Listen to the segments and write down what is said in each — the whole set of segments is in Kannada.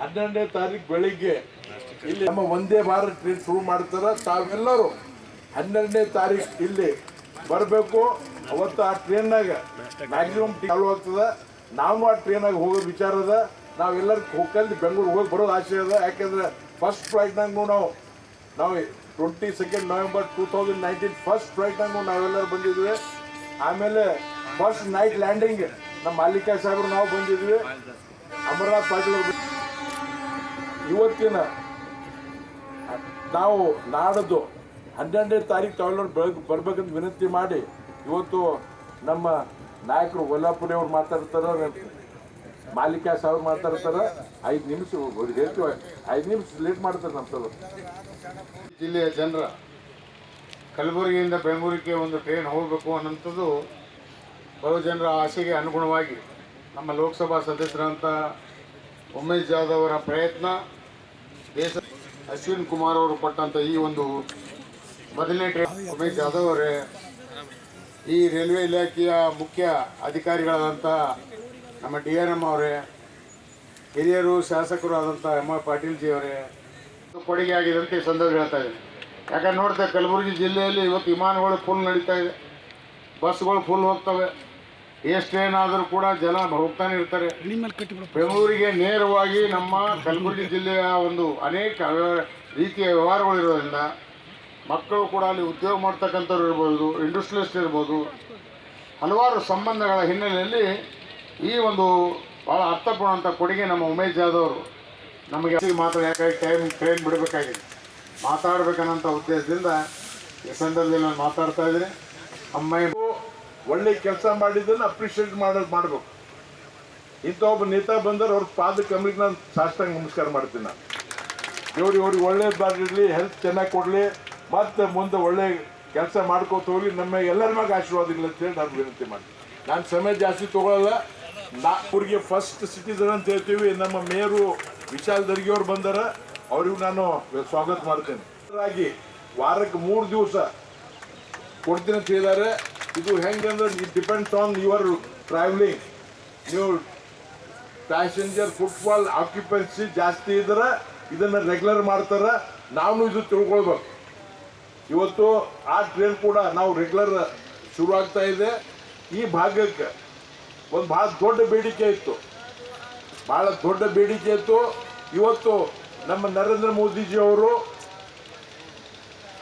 ಹನ್ನೆರಡನೇ ತಾರೀಕು ಬೆಳಿಗ್ಗೆ ಇಲ್ಲಿ ನಮ್ಮ ಒಂದೇ ಭಾರತ್ ಟ್ರೈನ್ ಶುರು ಮಾಡ್ತಾರ. ತಾವೆಲ್ಲರೂ ಹನ್ನೆರಡನೇ ತಾರೀಕು ಇಲ್ಲಿ ಬರಬೇಕು. ಅವತ್ತು ಆ ಟ್ರೈನ್ನಾಗ ಮ್ಯಾಕ್ಸಿಮಮ್ ಚಾಲು ಆಗ್ತದೆ. ನಾವು ಆ ಟ್ರೈನಾಗ ಹೋಗೋ ವಿಚಾರ ಅದ ನಾವೆಲ್ಲರೂ ಹೋಗ್ಕಲ್ದು ಬೆಂಗಳೂರು ಹೋಗಿ ಬರೋದು ಆಸೆ ಅದ ಯಾಕೆಂದ್ರೆ ಫಸ್ಟ್ ಫ್ಲೈಟ್ನಾಗೂ ನಾವು ನಾವು twenty second November two thousand nineteen first ಫ್ಲೈಟ್ನಾಗೂ ನಾವೆಲ್ಲರೂ ಬಂದಿದ್ವಿ. ಆಮೇಲೆ ಫಸ್ಟ್ ನೈಟ್ ಲ್ಯಾಂಡಿಂಗ್ ನಮ್ಮ ಮಾಲಿಕಾ ಸಾಹೇಬರು ನಾವು ಬಂದಿದ್ವಿ. ಅಮರನಾಥ್ ಪಾಟೀಲ್ ಇವತ್ತಿನ ನಾವು ನಾಡದ್ದು ಹನ್ನೆರಡನೇ ತಾರೀಕು ತಾವೆಲ್ಲರೂ ಬೆಳಗ್ಗೆ ಬರ್ಬೇಕಂತ ವಿನಂತಿ ಮಾಡಿ ಇವತ್ತು ನಮ್ಮ ನಾಯಕರು ವಲ್ಲಾಪುರಿ ಅವ್ರು ಮಾತಾಡ್ತಾರೆ. ಮಾಲಿಕಾ ಸಾವಿರ ಮಾತಾಡ್ತಾರೆ ಐದು ನಿಮಿಷ ಹೇಳ್ತೀವಿ. ಐದು ನಿಮಿಷ ಲೇಟ್ ಮಾಡ್ತಾರೆ ನಮ್ಮ ಸರ್. ಜಿಲ್ಲೆಯ ಜನರ ಕಲಬುರಗಿಯಿಂದ ಬೆಂಗಳೂರಿಗೆ ಒಂದು ಟ್ರೈನ್ ಹೋಗಬೇಕು ಅನ್ನೋಂಥದ್ದು ಬಹು ಜನರ ಆಸೆಗೆ ಅನುಗುಣವಾಗಿ ನಮ್ಮ ಲೋಕಸಭಾ ಸದಸ್ಯರಂಥ ಉಮೇಶ್ ಜಾಧವ್ ಅವರ ಪ್ರಯತ್ನ, ದೇಶ ಅಶ್ವಿನ್ ಕುಮಾರ್ ಅವರು ಕೊಟ್ಟಂಥ ಈ ಒಂದು ಮೊದಲನೇ ಟ್ರೈನ್ ಉಮೇಶ್ ಜಾಧವ್ ಅವರೇ ಈ ರೈಲ್ವೆ ಇಲಾಖೆಯ ಮುಖ್ಯ ಅಧಿಕಾರಿಗಳಾದಂಥ ನಮ್ಮ ಡಿ ಆರ್ ಎಂ ಅವರೇ, ಹಿರಿಯರು, ಶಾಸಕರು ಆದಂಥ ಎಂ ಆರ್ ಪಾಟೀಲ್ ಜಿ ಅವರೇ ಇದು ಕೊಡುಗೆ ಆಗಿದೆ ಅಂತ ಈ ಸಂದರ್ಭ ಹೇಳ್ತಾ ಇದ್ದೀನಿ. ಯಾಕಂದ್ರೆ ನೋಡ್ತಾ ಕಲಬುರಗಿ ಜಿಲ್ಲೆಯಲ್ಲಿ ಇವತ್ತು ವಿಮಾನಗಳು ಫುಲ್ ನಡೀತಾ ಇದೆ. ಬಸ್ಗಳು ಫುಲ್ ಹೋಗ್ತವೆ. ಎಷ್ಟು ಏನಾದರೂ ಕೂಡ ಜನ ಹೋಗ್ತಾನೆ ಇರ್ತಾರೆ. ಬೆಂಗಳೂರಿಗೆ ನೇರವಾಗಿ ನಮ್ಮ ಕಲಬುರಗಿ ಜಿಲ್ಲೆಯ ಒಂದು ಅನೇಕ ರೀತಿಯ ವ್ಯವಹಾರಗಳು ಇರೋದ್ರಿಂದ ಮಕ್ಕಳು ಕೂಡ ಅಲ್ಲಿ ಉದ್ಯೋಗ ಮಾಡ್ತಕ್ಕಂಥವ್ರು ಇರ್ಬೋದು ಇಂಡಸ್ಟ್ರಿಯಲಿಸ್ಟ್ ಇರ್ಬೋದು, ಹಲವಾರು ಸಂಬಂಧಗಳ ಹಿನ್ನೆಲೆಯಲ್ಲಿ ಈ ಒಂದು ಭಾಳ ಅಂತ ಕೊಡುಗೆ ನಮ್ಮ ಉಮೇಶ್ ಜಾಧವ್ ನಮಗೆ ಮಾತ್ರ ಯಾಕಾಗಿ ಟೈಮ್ ಟ್ರೈನ್ ಬಿಡಬೇಕಾಗಿದೆ. ಮಾತಾಡ್ಬೇಕನ್ನೋಂಥ ಉದ್ದೇಶದಿಂದ ಈ ಸಂದರ್ಭದಲ್ಲಿ ನಾನು ಮಾತಾಡ್ತಾ ಇದ್ದೀನಿ. ಅಮ್ಮ ಒಳ್ಳೆ ಕೆಲಸ ಮಾಡಿದ್ದನ್ನು ಅಪ್ರಿಷಿಯೇಟ್ ಮಾಡೋದು ಮಾಡಬೇಕು. ಇಂಥ ಒಬ್ಬ ನೇತಾ ಬಂದರೆ ಅವ್ರ ಪಾದ ಕಮ್ಮಿಗೆ ನಾನು ಸಾಷ್ಟಾಂಗ ನಮಸ್ಕಾರ ಮಾಡ್ತೀನಿ ನಾನು. ಇವ್ರು, ಇವ್ರಿಗೆ ಒಳ್ಳೇದಾಗಿರಲಿ ಹೆಲ್ತ್ ಚೆನ್ನಾಗಿ ಕೊಡಲಿ, ಮತ್ತೆ ಮುಂದೆ ಒಳ್ಳೆ ಕೆಲಸ ಮಾಡ್ಕೋತ ಹೋಗಿ ನಮ್ಮ ಎಲ್ಲರ ಮ್ಯಾಗ ಆಶೀರ್ವಾದಗಳು ಅಂತೇಳಿ ನಾನು ವಿನಂತಿ ಮಾಡ್ತೀನಿ. ನಾನು ಸಮಯ ಜಾಸ್ತಿ ತಗೊಳ್ಳಲ್ಲ ನಾ ಅವ್ರಿಗೆ ಫಸ್ಟ್ ಸಿಟಿಸನ್ ಅಂತ ಹೇಳ್ತೀವಿ. ನಮ್ಮ ಮೇರು ವಿಶಾಲ್ ದರ್ಗಿ ಅವ್ರು ಬಂದಾರ. ಅವ್ರಿಗೂ ನಾನು ಸ್ವಾಗತ ಮಾಡ್ತೇನೆ. ಹಾಗಾಗಿ ವಾರಕ್ಕೆ ಮೂರು ದಿವಸ ಕೊಡ್ತೀನಿ ಅಂತ ಹೇಳಿದ್ದಾರೆ ಇದು ಹೆಂಗಂದ್ರೆ it depends on your travelling ನೀವು ಪ್ಯಾಸೆಂಜರ್ ಫುಟ್ಬಾಲ್ ಆಕ್ಯುಪೆನ್ಸಿ ಜಾಸ್ತಿ ಇದ್ರೆ ಇದನ್ನ ರೆಗ್ಯುಲರ್ ಮಾಡ್ತಾರೆ. ನಾವು ಇದು ತಿಳ್ಕೊಳ್ಬೇಕು. ಇವತ್ತು ಆ ಟ್ರೈನ್ ಕೂಡ ನಾವು ರೆಗ್ಯುಲರ್ ಶುರು ಆಗ್ತಾ ಇದೆ. ಈ ಭಾಗಕ್ಕೆ ಒಂದು ಭಾಳ ದೊಡ್ಡ ಬೇಡಿಕೆ ಇತ್ತು. ಭಾಳ ದೊಡ್ಡ ಬೇಡಿಕೆ ಇತ್ತು. ಇವತ್ತು ನಮ್ಮ ನರೇಂದ್ರ ಮೋದಿಜಿ ಅವರು,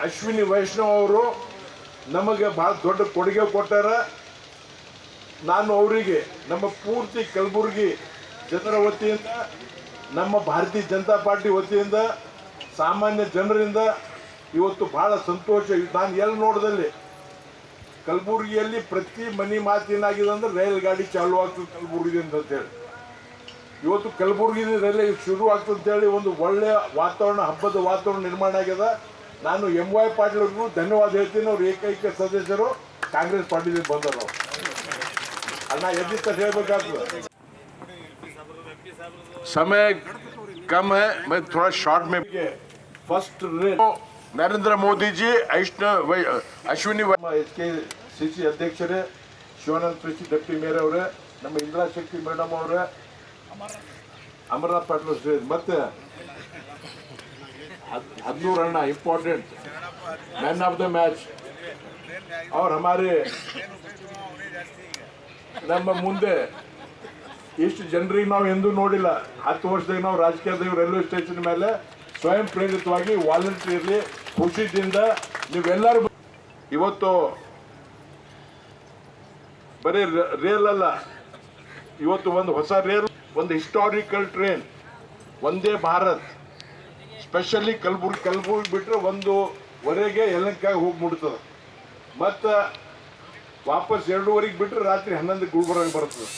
ಅಶ್ವಿನಿ ವೈಷ್ಣವ್ ಅವರು ನಮಗೆ ಭಾಳ ದೊಡ್ಡ ಕೊಡುಗೆ ಕೊಟ್ಟಾರ. ನಾನು ಅವರಿಗೆ, ನಮ್ಮ ಪೂರ್ತಿ ಕಲಬುರಗಿ ಜನರ ವತಿಯಿಂದ, ನಮ್ಮ ಭಾರತೀಯ ಜನತಾ ಪಾರ್ಟಿ ವತಿಯಿಂದ, ಸಾಮಾನ್ಯ ಜನರಿಂದ ಇವತ್ತು ಬಹಳ ಸಂತೋಷ. ನಾನು ಎಲ್ಲಿ ನೋಡಿದಲ್ಲಿ ಕಲಬುರಗಿಯಲ್ಲಿ ಪ್ರತಿ ಮನೆ ಮಾತೇನಾಗಿದೆ ಅಂದ್ರೆ ರೈಲ್ ಗಾಡಿ ಚಾಲು ಆಗ್ತದೆ ಕಲಬುರಗಿ ಅಂತೇಳಿ. ಇವತ್ತು ಕಲಬುರಗಿದ ರೈಲ್ ಶುರು ಆಗ್ತದೆ ಅಂತೇಳಿ ಒಂದು ಒಳ್ಳೆಯ ವಾತಾವರಣ ಹಬ್ಬದ ವಾತಾವರಣ ನಿರ್ಮಾಣ ಆಗ್ಯದ ನಾನು ಎಂ ವೈ ಪಾಟೀಲ್ ಅವ್ರಿಗೂ ಧನ್ಯವಾದ ಹೇಳ್ತೀನಿ. ಅವ್ರು ಏಕೈಕ ಸದಸ್ಯರು ಕಾಂಗ್ರೆಸ್ ಪಾರ್ಟಿಲಿ ಬಂದರು ಅವರು ಅಣ್ಣ ಎದ್ದಿತ್ತ ಹೇಳ್ಬೇಕಾಗ್ತದೆ? ಸಮಯ ಕಮ್ಮೆ ಮೈ ಥೋಡಾ ಶಾರ್ಟ್ ಮೇ ಫಸ್ಟ್ ನರೇಂದ್ರ ಮೋದಿಜಿ ಐಷ್ಣ ವೈ, ಅಶ್ವಿನಿ ವೈ ಎಚ್ ಕೆ ಸಿ ಸಿ ಅಧ್ಯಕ್ಷರೇ, ಶಿವಾನಂದ ಕೃಷಿ ಡೆಪ್ಟಿ ಮೇಯರ್ ಅವರೇ, ನಮ್ಮ ಇಂದಿರಾ ಶಕ್ತಿ ಮೇಡಮ್ ಅವರೇ, ಅಮರನಾಥ್ ಪಾಟೀಲ್ ಸ್ಟೇಜ್ ಮತ್ತೆ ಹದಿನೂರು ಅಣ್ಣ important man of the match ಅವ್ರು ಹಮಾರಿ. ನಮ್ಮ ಮುಂದೆ ಇಷ್ಟು ಜನರಿಗೆ ನಾವು ಎಂದೂ ನೋಡಿಲ್ಲ. ಹತ್ತು ವರ್ಷದಾಗ ನಾವು ರಾಜಕೀಯದಾಗ ರೈಲ್ವೆ ಸ್ಟೇಷನ್ ಮೇಲೆ ಸ್ವಯಂ ಪ್ರೇರಿತವಾಗಿ ವಾಲಂಟಿಯರ್ಲಿ ಖುಷಿದಿಂದ ನೀವೆಲ್ಲರೂ ಇವತ್ತು ಬರೀ ರೇಲ್ ಅಲ್ಲ. ಇವತ್ತು ಒಂದು ಹೊಸ ರೇಲ್ ಒಂದು ಹಿಸ್ಟಾರಿಕಲ್ ಟ್ರೈನ್ ಒಂದೇ ಭಾರತ್. ಸ್ಪೆಷಲಿ ಕಲ್ಬುರ್ಗಿ ಕಲ್ಬುರ್ಗಿ ಬಿಟ್ಟರೆ ಒಂದುವರೆಗೆ ಯಲಂಕಾಗಿ ಹೋಗಿ ಮುಟ್ತದೆ ಮತ್ತು ವಾಪಸ್ ಎರಡೂವರೆಗೆ ಬಿಟ್ಟರೆ ರಾತ್ರಿ ಹನ್ನೊಂದಕ್ಕೆ ಗುಲ್ಬರ್ಗ ಬರ್ತದೆ.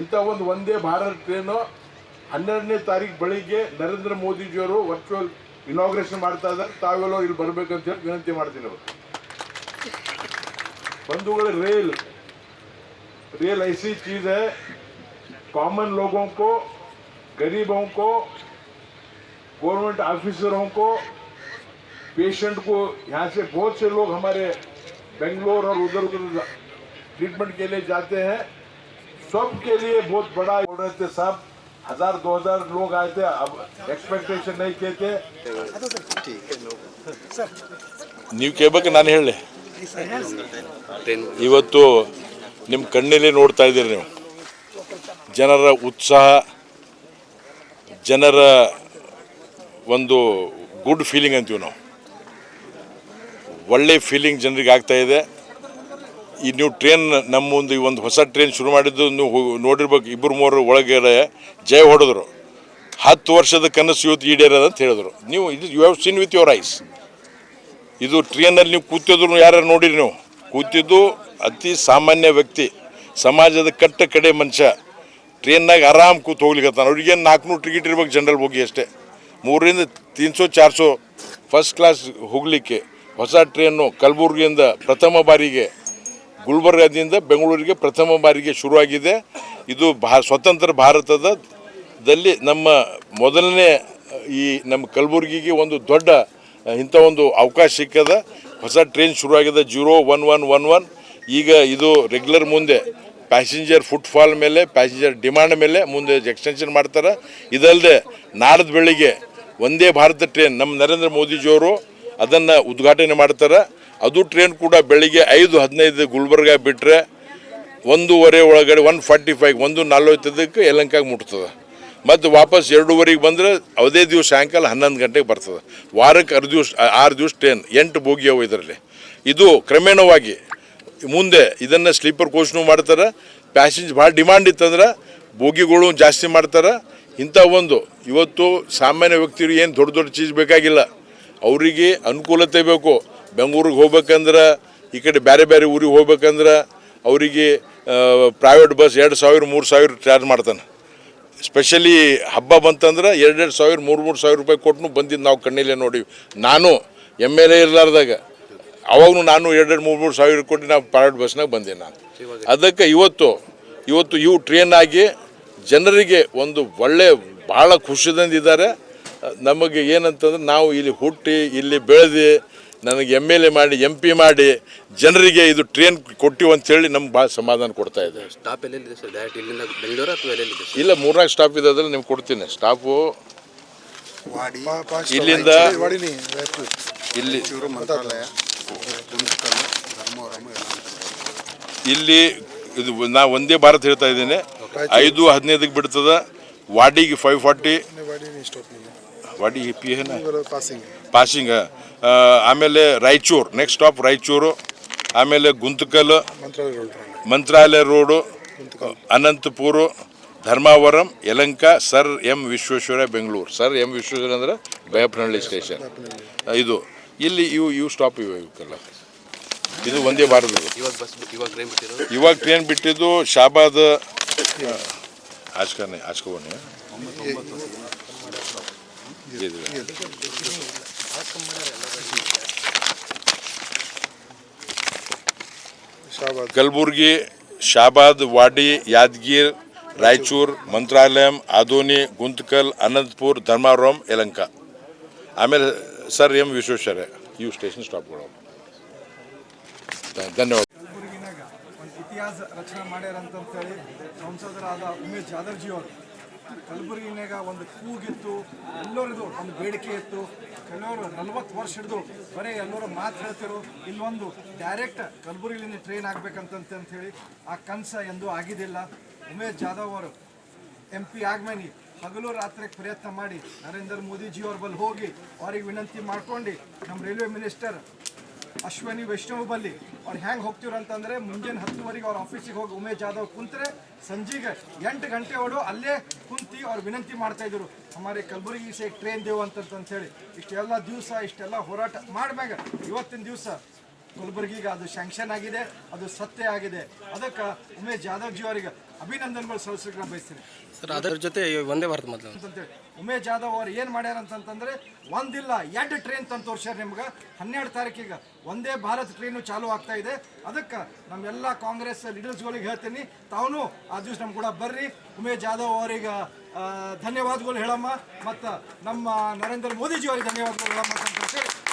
ಇಂಥ ಒಂದು ಒಂದೇ ಭಾರತ್ ಟ್ರೈನು ಹನ್ನೆರಡನೇ ತಾರೀಕು ಬೆಳಿಗ್ಗೆ ನರೇಂದ್ರ ಮೋದಿಜಿಯವರು ವರ್ಚುವಲ್ ಇನಾಗ್ರೇಷನ್ ಮಾಡ್ತಾ ಇದ್ದಾರೆ ತಾವೆಲ್ಲೋ ಇಲ್ಲಿ ಬರ್ಬೇಕಂತ ಹೇಳಿ ವಿನಂತಿ ಮಾಡ್ತೀನಿ ಅವರು ಬಂಧುಗಳ ರೈಲ್ रेल ऐसी चीज है कॉमन लोगों को गरीबों को गवर्नमेंट ऑफिसरों को पेशेंट को यहाँ से बहुत से लोग हमारे बेंगलोर और उधर उधर ट्रीटमेंट के लिए जाते हैं सबके लिए बहुत बड़ा बोल रहे थे साहब हजार दो हजार लोग आए थे अब एक्सपेक्टेशन नहीं किए थे ನೀವು ಕೇಳ್ಬೇಕು ನಾನು ಹೇಳಿ ಇವತ್ತು ನಿಮ್ಮ ಕಣ್ಣಲ್ಲಿ ನೋಡ್ತಾ ಇದ್ದೀರಿ ನೀವು ಜನರ ಉತ್ಸಾಹ ಜನರ ಒಂದು ಗುಡ್ ಫೀಲಿಂಗ್ ಅಂತೀವಿ ನಾವು ಒಳ್ಳೆ ಫೀಲಿಂಗ್ ಜನರಿಗೆ ಆಗ್ತಾ ಇದೆ ಈ ನೀವು ಟ್ರೈನ್ ನಮ್ಮ ಒಂದು ಈ ಒಂದು ಹೊಸ ಟ್ರೈನ್ ಶುರು ಮಾಡಿದ್ದು ನೀವು ನೋಡಿರ್ಬೇಕು ಇಬ್ಬರು ಮೂರು ಒಳಗಡೆ ಜಯ ಹೊಡೆದ್ರು. ಹತ್ತು ವರ್ಷದ ಕನಸು ಇವತ್ತು ಈಡೇರದ ಅಂತ ಹೇಳಿದ್ರು. ನೀವು ಇದು you have seen with your eyes ಇದು ಟ್ರೈನಲ್ಲಿ ನೀವು ಕೂತಿದ್ರು ಯಾರ್ಯಾರು ನೋಡಿರಿ ನೀವು? ಕೂತಿದ್ದು ಅತಿ ಸಾಮಾನ್ಯ ವ್ಯಕ್ತಿ, ಸಮಾಜದ ಕಟ್ಟ ಕಡೆ ಮನುಷ್ಯ. ಟ್ರೈನ್ನಾಗ ಆರಾಮ್ ಕೂತು ಹೋಗ್ಲಿಕ್ಕತ್ತಾನ ಅವ್ರಿಗೇನು ನಾಲ್ಕುನೂರು ಟಿಕೆಟ್ ಇರ್ಬೇಕು ಜನರಲ್ ಹೋಗಿ ಅಷ್ಟೇ. ಮೂರರಿಂದ ತೀನ್ಸೋ, ಚಾರ್ಸೋ ಫಸ್ಟ್ ಕ್ಲಾಸ್ ಹೋಗಲಿಕ್ಕೆ, ಹೊಸ ಟ್ರೈನು ಕಲಬುರ್ಗಿಯಿಂದ ಪ್ರಥಮ ಬಾರಿಗೆ ಗುಲ್ಬರ್ಗಾದಿಂದ ಬೆಂಗಳೂರಿಗೆ ಪ್ರಥಮ ಬಾರಿಗೆ ಶುರುವಾಗಿದೆ. ಇದು ಭಾ, ಸ್ವತಂತ್ರ ಭಾರತದ ದಲ್ಲಿ ನಮ್ಮ ಮೊದಲನೇ, ಈ ನಮ್ಮ ಕಲಬುರಗಿಗೆ ಒಂದು ದೊಡ್ಡ, ಇಂಥ ಒಂದು ಅವಕಾಶ ಸಿಕ್ಕದ. ಹೊಸ ಟ್ರೈನ್ ಶುರುವಾಗಿದೆ zero one one one one. ಈಗ ಇದು ರೆಗ್ಯುಲರ್ ಮುಂದೆ ಪ್ಯಾಸೆಂಜರ್ ಫುಟ್ಫಾಲ್ ಮೇಲೆ ಪ್ಯಾಸೆಂಜರ್ ಡಿಮಾಂಡ್ ಮೇಲೆ ಮುಂದೆ ಎಕ್ಸ್ಟೆನ್ಷನ್ ಮಾಡ್ತಾರೆ. ಇದಲ್ಲದೆ ನಾಡದ ಬೆಳಿಗ್ಗೆ ಒಂದೇ ಭಾರತ ಟ್ರೈನ್ ನಮ್ಮ ನರೇಂದ್ರ ಮೋದಿಜಿಯವರು ಅದನ್ನು ಉದ್ಘಾಟನೆ ಮಾಡ್ತಾರೆ. ಅದು ಟ್ರೈನ್ ಕೂಡ ಬೆಳಿಗ್ಗೆ ಐದು ಹದಿನೈದು ಗುಲ್ಬರ್ಗ ಬಿಟ್ಟರೆ ಒಂದೂವರೆ ಒಳಗಡೆ ಒನ್ ಫಾರ್ಟಿ ಫೈವ್ ಒಂದು ನಲ್ವತ್ತದಕ್ಕೆ ಯಲಂಕಾಗೆ ಮುಟ್ತದೆ. ಮತ್ತು ವಾಪಸ್ ಎರಡೂವರೆಗೆ ಬಂದರೆ ಅದೇ ದಿವಸ ಸಾಯಂಕಾಲ ಹನ್ನೊಂದು ಗಂಟೆಗೆ ಬರ್ತದೆ. ವಾರಕ್ಕೆ ಅರ್ಧ ದಿವಸ, ಆರು ದಿವಸ ಟ್ರೈನ್ ಎಂಟು ಬೋಗಿ ಅವು ಇದರಲ್ಲಿ. ಇದು ಕ್ರಮೇಣವಾಗಿ ಮುಂದೆ ಇದನ್ನು ಸ್ಲೀಪರ್ ಕೋಚ್ನು ಮಾಡ್ತಾರೆ. ಪ್ಯಾಸೆಂಜ್ ಭಾಳ ಡಿಮ್ಯಾಂಡ್ ಇತ್ತಂದ್ರೆ ಬೋಗಿಗಳು ಜಾಸ್ತಿ ಮಾಡ್ತಾರೆ. ಇಂಥ ಒಂದು ಇವತ್ತು ಸಾಮಾನ್ಯ ವ್ಯಕ್ತಿಗೆ ಏನು ದೊಡ್ಡ ದೊಡ್ಡ ಚೀಸ್ ಬೇಕಾಗಿಲ್ಲ. ಅವರಿಗೆ ಅನುಕೂಲತೆ ಬೇಕು. ಬೆಂಗಳೂರಿಗೆ ಹೋಗ್ಬೇಕಂದ್ರೆ, ಈ ಕಡೆ ಬೇರೆ ಬೇರೆ ಊರಿಗೆ ಹೋಗ್ಬೇಕಂದ್ರೆ, ಅವರಿಗೆ ಪ್ರೈವೇಟ್ ಬಸ್ ಎರಡು ಸಾವಿರ, ಮೂರು ಸಾವಿರ ಚಾರ್ಜ್ ಮಾಡ್ತಾನೆ. ಸ್ಪೆಷಲಿ ಹಬ್ಬ ಬಂತಂದ್ರೆ ಎರಡೆರಡು ಸಾವಿರ, ಮೂರು ಮೂರು ಸಾವಿರ ರೂಪಾಯಿ ಕೊಟ್ಟು ಬಂದಿದ್ದು ನಾವು ಕಣ್ಣಿಲ್ಲ ನೋಡಿ. ನಾನು ಎಂ ಎಲ್ ಎ ಇರಲಾರ್ದಾಗ ಅವಾಗೂ ನಾನು ಎರಡೆರಡು ಮೂರು ಮೂರು ಸಾವಿರ ಕೊಟ್ಟು ನಾವು ಪ್ರೈವೇಟ್ ಬಸ್ನಾಗ ಬಂದೆ ನಾನು. ಅದಕ್ಕೆ ಇವತ್ತು ಇವತ್ತು ಇವು ಟ್ರೈನ್ ಆಗಿ ಜನರಿಗೆ ಒಂದು ಒಳ್ಳೆ, ಭಾಳ ಖುಷಿದಿಂದಿದ್ದಾರೆ ನಮಗೆ ಏನಂತಂದ್ರೆ ನಾವು ಇಲ್ಲಿ ಹುಟ್ಟಿ, ಇಲ್ಲಿ ಬೆಳೆದು ನನಗೆ ಎಂ ಎಲ್ ಎ ಮಾಡಿ ಎಂ ಪಿ ಮಾಡಿ ಜನರಿಗೆ ಇದು ಟ್ರೈನ್ ಕೊಟ್ಟಿವಿ ಅಂತೇಳಿ ನಮ್ಗೆ ಭಾಳ ಸಮಾಧಾನ ಕೊಡ್ತಾ ಇದೆ. Stop ಎಲ್ಲೆಲ್ಲಿದೆ sir? ಡೈರೆಕ್ಟ್ ಇಲ್ಲಿಂದ ಬೆಂಗಳೂರು ಅಥವಾ ಎಲ್ಲೆಲ್ಲಿದೆ ಸರ್? ಇಲ್ಲ ಮೂರ್ನಾಲ್ಕು ಸ್ಟಾಪ್ ಇದೆ ಅದ್ರಲ್ಲಿ ನಿಮ್ಗೆ ಕೊಡ್ತೀನಿ. ಸ್ಟಾಪು ಇಲ್ಲಿಂದ ಇಲ್ಲಿ ಇಲ್ಲಿ ಇದು ನಾ ಒಂದೇ ಭಾರತ್ ಹೇಳ್ತಾ ಇದ್ದೀನಿ. ಐದು ಹದಿನೈದಕ್ಕೆ ಬಿಡ್ತದ. ವಾಡಿಗೆ ಫೈವ್ ಫಾರ್ಟಿ ವಾಡಿ ಪಿ ಏನ? ಪಾಸಿಂಗ್. ಆಮೇಲೆ ರಾಯಚೂರು ನೆಕ್ಸ್ಟ್ ಸ್ಟಾಪ್ ರಾಯಚೂರು ಆಮೇಲೆ Guntakal Mantralayam road Anantapur Dharmavaram Yelahanka Sir M Vishweshwara Bengaluru. Sir M Vishweshwara ಅಂದರೆ ಬಯಪನಹಳ್ಳಿ ಸ್ಟೇಷನ್ ಇದು. ಇಲ್ಲಿ ಇವು ಇವು ಸ್ಟಾಪ್ ಇವೆ ಇವಕ್ಕೆಲ್ಲ. ಇದು ಒಂದೇ ಭಾರತದ್ದು ಇವಾಗ ಬಸ್ ಇವಾಗ ಟ್ರೈನ್ ಬಿಟ್ಟಿರೋದು? ಇವಾಗ ಟ್ರೈನ್ ಬಿಟ್ಟಿದ್ದು ಶಾಬಾದ್ ಆಜ್ಕಾನೆ ಆಜ್ಕೋನೆ ಕಲಬುರ್ಗಿ ಶಾಬಾದ್ ವಾಡಿ ಯಾದಗಿರ್ ರಾಯಚೂರ್ ಮಂತ್ರಾಲಯಂ ಆದೋನಿ ಗುಂತಕಲ್ ಅನಂತಪುರ್ ಧರ್ಮಾವರಂ ಯಲಂಕ. ಆಮೇಲೆ ಸರ್ ಎಂ ವಿಶ್ವೇಶ್ವರ ಇವು ಸ್ಟೇಷನ್ ಸ್ಟಾಪ್ಗಳು. ಧನ್ಯವಾದ. ಇತಿಹಾಸ ರಚನೆ ಮಾಡ್ಯಾರ ಹೇಳಿ ಸಂಸದರಾದ ಉಮೇಶ್ ಜಾಧವ್ಜಿ ಅವರು ಕಲಬುರಗಿನಾಗ ಒಂದು ಕೂಗಿತ್ತು ಎಲ್ಲರದು ಒಂದು ಬೇಡಿಕೆ ಇತ್ತು. ಕೆಲವರು ನಲ್ವತ್ತು ವರ್ಷ ಹಿಡಿದು ಬರೀ ಎಲ್ಲರೂ ಮಾತು ಹೇಳ್ತಿರು. ಇಲ್ಲೊಂದು ಡೈರೆಕ್ಟ್ ಕಲಬುರಗಿಲಿಂದ ಟ್ರೈನ್ ಆಗಬೇಕಂತಂತ ಹೇಳಿ ಆ ಕನಸ ಎಂದೂ ಆಗಿದ್ದಿಲ್ಲ. ಉಮೇಶ್ ಜಾಧವ್ ಅವರು ಎಂ ಪಿ ಆಗ್ಮೇನಿ ಹಗಲು ರಾತ್ರಿ ಪ್ರಯತ್ನ ಮಾಡಿ ನರೇಂದ್ರ ಮೋದಿಜಿಯವ್ರ ಬಲ್ಲಿ ಹೋಗಿ ಅವ್ರಿಗೆ ವಿನಂತಿ ಮಾಡ್ಕೊಂಡು ನಮ್ಮ ರೈಲ್ವೆ ಮಿನಿಸ್ಟರ್ ಅಶ್ವಿನಿ ವೈಷ್ಣವ ಬಲ್ಲಿ ಅವ್ರು ಹೆಂಗೆ ಹೋಗ್ತಿವ್ರು ಅಂತಂದ್ರೆ ಮುಂಜಾನೆ ಹತ್ತುವರೆಗೆ ಅವ್ರ ಆಫೀಸಿಗೆ ಹೋಗಿ ಉಮೇಶ್ ಜಾಧವ್ ಕುಂತ್ರೆ ಸಂಜೆಗೆ ಎಂಟು ಗಂಟೆ ಹೊಡು ಅಲ್ಲೇ ಕುಂತಿ ಅವ್ರು ವಿನಂತಿ ಮಾಡ್ತಾ ಇದ್ರು ಹಮಾರೆ ಕಲಬುರಗಿ ಸೇ ಟ್ರೈನ್ ದೇವು ಅಂತ ಹೇಳಿ, ಇಷ್ಟೆಲ್ಲ ದಿವಸ, ಇಷ್ಟೆಲ್ಲ ಹೋರಾಟ ಮಾಡ್ಮ್ಯಾಗ ಇವತ್ತಿನ ದಿವಸ ಗುಲ್ಬರ್ಗಿಗೆ ಅದು ಶಾಂಕ್ಷನ್ ಆಗಿದೆ ಅದು ಸತ್ಯ ಆಗಿದೆ. ಅದಕ್ಕೆ ಉಮೇಶ್ ಜಾಧವ್ ಜಿ ಅವರಿಗೆ ಅಭಿನಂದನೆಗಳು ಸಲ್ಲಿಸಲಿಕ್ಕೆ ನಾನು ಬಯಸ್ತೀನಿ. ಸರ್ ಅದರ ಜೊತೆ ಒಂದೇ ಭಾರತ ಮೊದಲು. ಅಂತಂತೇಳಿ ಉಮೇಶ್ ಜಾಧವ್ ಅವ್ರು ಏನು ಮಾಡ್ಯಾರ ಅಂತಂತಂದರೆ ಒಂದಿಲ್ಲ ಎರಡು ಟ್ರೈನ್ ತಂದು ತೋರ್ಸ್ಯಾರ ನಿಮ್ಗೆ. ಹನ್ನೆರಡು ತಾರೀಕಿಗೆ ಒಂದೇ ಭಾರತ್ ಟ್ರೈನು ಚಾಲೂ ಆಗ್ತಾ ಇದೆ. ಅದಕ್ಕೆ ನಮ್ಮೆಲ್ಲ ಕಾಂಗ್ರೆಸ್ ಲೀಡರ್ಸ್ಗಳಿಗೆ ಹೇಳ್ತೀನಿ ತಾವು ಆ ದಿವಸ ನಮ್ಮ ಕೂಡ ಬರ್ರಿ. ಉಮೇಶ್ ಜಾಧವ್ ಅವರಿಗೆ ಧನ್ಯವಾದಗಳು ಹೇಳಮ್ಮ. ಮತ್ತು ನಮ್ಮ ನರೇಂದ್ರ ಮೋದಿಜಿ ಅವರಿಗೆ ಧನ್ಯವಾದಗಳು ಹೇಳಮ್ಮ ಅಂತ ಹೇಳಿ.